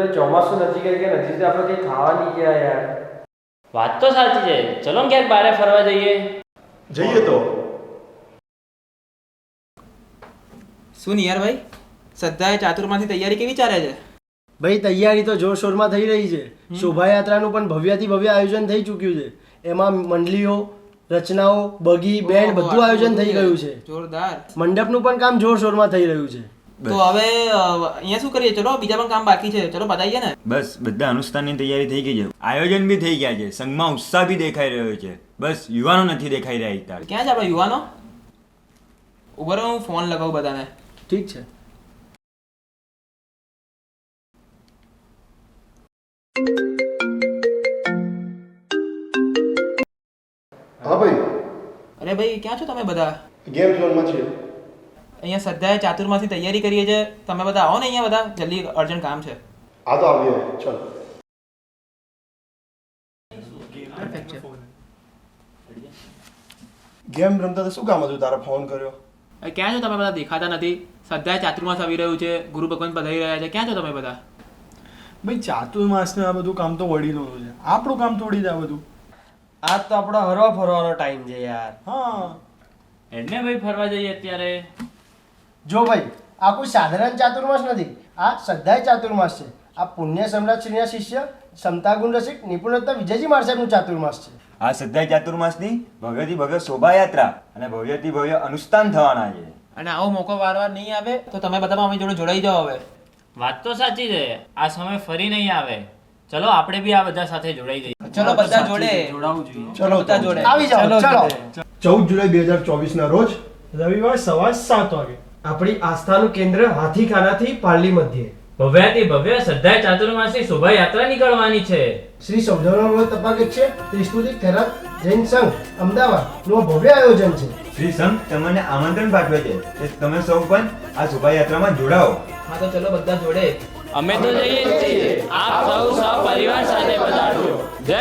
ભાઈ ચોમાસું નજીક આવી ગયા નજીક આપણે કંઈ ખાવા નહીં ગયા યાર. વાત તો સાચી છે. ચલો ને ક્યાંક બહાર ફરવા જઈએ. જઈએ તો. શું નિયર ભાઈ? સદ્ધાએ ચાતુર્માસની તૈયારી કેવી ચાલે છે? ભાઈ તૈયારી તો જોરશોરમાં થઈ રહી છે. શોભાયાત્રાનું પણ ભવ્યથી ભવ્ય આયોજન થઈ ચૂક્યું છે. એમાં મંડળીઓ રચનાઓ બગી બેન્ડ બધું આયોજન થઈ ગયું છે. જોરદાર. મંડપનું પણ કામ જોરશોરમાં થઈ રહ્યું છે. તો હવે અહીંયા શું કરીએ? ચલો બીજા પણ કામ બાકી છે. ચલો બતાવીએ ને. બસ બધા અનુષ્ઠાનની તૈયારી થઈ ગઈ છે. આયોજન બી થઈ ગયા છે. સંઘમાં ઉત્સાહ બી દેખાઈ રહ્યો છે. બસ યુવાનો નથી દેખાઈ રહ્યા અત્યારે ક્યાં છે આપણા યુવાનો? ઊભો રહો હું ફોન લગાવું બધાને. ઠીક છે. હા ભાઈ. અરે ભાઈ ક્યાં છો તમે બધા? ગેમ ઝોનમાં છીએ અહીંયા શ્રદ્ધાએ ચાતુર્માસની તૈયારી કરીએ છે તમે બધા આવો ને અહીંયા બધા. જલ્દી અર્જન્ટ કામ છે. આ તો આવીએ. ચલો. ગેમ રમતા તો શું કામ હતું? તારા ફોન કર્યો. ક્યાં છો તમે બધા? દેખાતા નથી. શ્રદ્ધાએ ચાતુર્માસ આવી રહ્યું છે. ગુરુ ભગવાન પધારી રહ્યા છે. ક્યાં છો તમે બધા? ભાઈ ચાતુર્માસને આ બધું કામ તો વડીલોનું છે આપણું કામ થોડી જ આ બધું. આજ તો આપણો હરવા ફરવાનો ટાઈમ છે યાર. હા. એટલે ભાઈ ફરવા જઈએ અત્યારે. જો ભાઈ આ કોઈ સાધારણ ચાતુર્માસ નથી આ શ્રદ્ધાય ચાતુર્માસ છે. આ પુણ્ય સમ્રાટ શ્રીના શિષ્ય ક્ષમતાગુણ રસિક નિપુણતા વિજયજી માર્શલનું ચાતુર્માસ છે. આ શ્રદ્ધા ચાતુર્માસની ભવ્યથી ભવ્ય શોભાયાત્રા અને ભવ્યથી ભવ્ય અનુષ્ઠાન થવાના છે. અને આવો મોકો વાર વાર નહીં આવે તો તમે બધા અમે જોડે જોડાઈ જાઓ હવે. વાત તો સાચી છે આ સમય ફરી નહીં આવે. ચલો આપણે બી આ બધા સાથે જોડાઈ જઈએ. ચલો બધા જોડે. ચલો બધા જોડે. આવી જાઓ ચલો ચૌદ જુલાઈ બે હજાર ચોવીસના રોજ રવિવાર સવાર સાત વાગે આપણી આસ્થાનું કેન્દ્ર હાથીખાનાથી પાર્લી મધ્યે. ભવ્યાથી ભવ્ય શ્રદ્ધા ચાતુર્માસની શોભાયાત્રા નીકળવાની છે. શ્રી સમજાવવાનો તપાગત છે ત્રિસ્તુતિ થેરપ જૈન સંઘ અમદાવાદનું ભવ્ય આયોજન છે. શ્રી સંઘ તમને આમંત્રણ પાઠવે છે કે તમે સૌ પણ આ શોભાયાત્રામાં જોડાઓ. હા તો ચલો બધા જોડે. અમે તો જઈએ છીએ. આપ સૌ સપરિવાર સાથે પધારજો જય